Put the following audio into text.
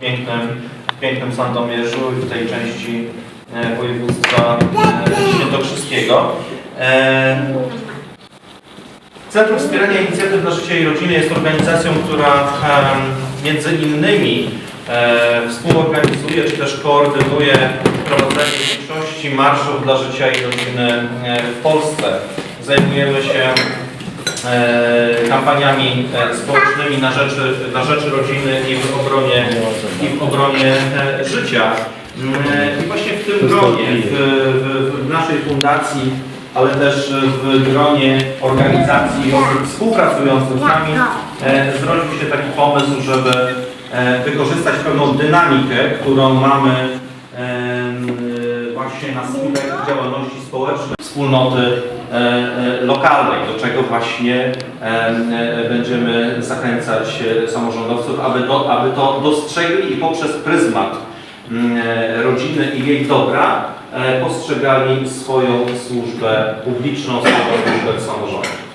pięknym, pięknym Sandomierzu i w tej części e, województwa e, świętokrzyskiego. E, Centrum Wspierania Inicjatyw dla Życia i Rodziny jest organizacją, która między innymi współorganizuje czy też koordynuje prowadzenie większości marszów dla życia i rodziny w Polsce. Zajmujemy się kampaniami e, społecznymi na rzeczy, na rzeczy rodziny i w obronie, i w obronie e, życia. I właśnie w tym gronie, w, w, w naszej fundacji, ale też w gronie organizacji współpracujących z nami e, zrodził się taki pomysł, żeby e, wykorzystać pewną dynamikę, którą mamy e, właśnie na skutek działalności społecznej wspólnoty e, e, lokalnej, do czego właśnie e, e, będziemy zachęcać e, samorządowców, aby aby to dostrzegli i poprzez pryzmat mm, e, rodziny i jej dobra e, postrzegali swoją służbę publiczną, swoją służbę w.